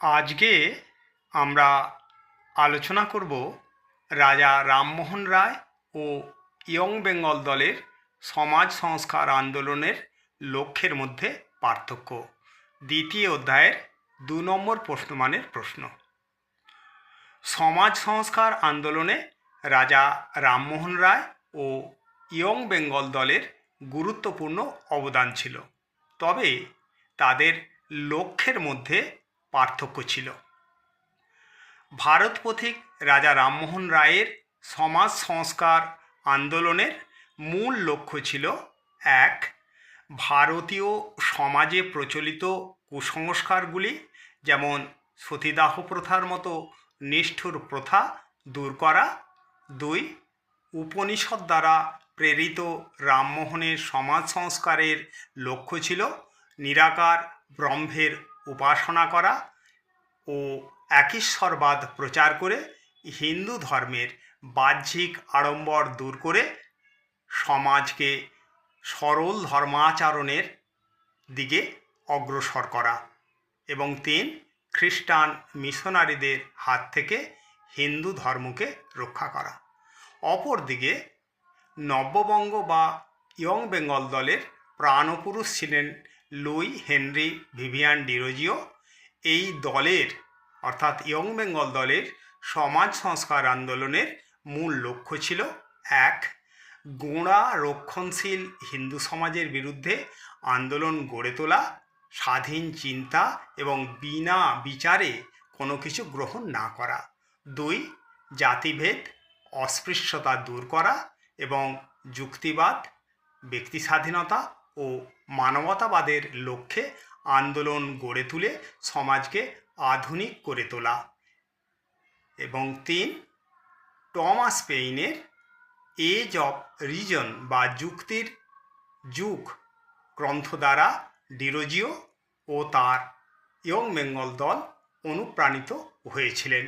আজকে আমরা আলোচনা করব রাজা রামমোহন রায় ও ইয়ং বেঙ্গল দলের সমাজ সংস্কার আন্দোলনের লক্ষ্যের মধ্যে পার্থক্য। দ্বিতীয় অধ্যায়ের দু নম্বর প্রশ্নমানের প্রশ্ন। সমাজ সংস্কার আন্দোলনে রাজা রামমোহন রায় ও ইয়ং বেঙ্গল দলের গুরুত্বপূর্ণ অবদান ছিল। তবে তাদের লক্ষ্যের মধ্যে পার্থক্য ছিল। ভারত পথিক রাজা রামমোহন রায়ের সমাজ সংস্কার আন্দোলনের মূল লক্ষ্য ছিল, এক, ভারতীয় সমাজে প্রচলিত কুসংস্কারগুলি, যেমন সতীদাহ প্রথার মতো নিষ্ঠুর প্রথা দূর করা, দুই, উপনিষদ দ্বারা প্রেরিত রামমোহনের সমাজ সংস্কারের লক্ষ্য ছিল নিরাকার ব্রহ্মের উপাসনা করা ও একেশ্বরবাদ প্রচার করে হিন্দু ধর্মের বাহ্যিক আড়ম্বর দূর করে সমাজকে সরল ধর্মাচরণের দিকে অগ্রসর করা এবং তিন, খ্রিস্টান মিশনারিদের হাত থেকে হিন্দু ধর্মকে রক্ষা করা। অপরদিকে নব্যবঙ্গ বা ইয়ং বেঙ্গল দলের প্রাণপুরুষ ছিলেন লুই, হেনরি, ভিভিয়ান ডিরোজিও এই দলের, অর্থাৎ ইয়ং বেঙ্গল দলের সমাজ সংস্কার আন্দোলনের মূল লক্ষ্য ছিল এক, গোঁড়া রক্ষণশীল হিন্দু সমাজের বিরুদ্ধে আন্দোলন গড়ে তোলা, স্বাধীন চিন্তা এবং বিনা বিচারে কোনো কিছু গ্রহণ না করা। দুই, জাতিভেদ, অস্পৃশ্যতা দূর করা এবং যুক্তিবাদ ব্যক্তি স্বাধীনতা ও মানবতাবাদের লক্ষ্যে আন্দোলন গড়ে তুলে সমাজকে আধুনিক করে তোলা। এবং তিন, টমাস পেইনের এজ অফ রিজন বা যুক্তির যুগ গ্রন্থ দ্বারা ডিরোজিও ও তার ইয়ং বেঙ্গল দল অনুপ্রাণিত হয়েছিলেন।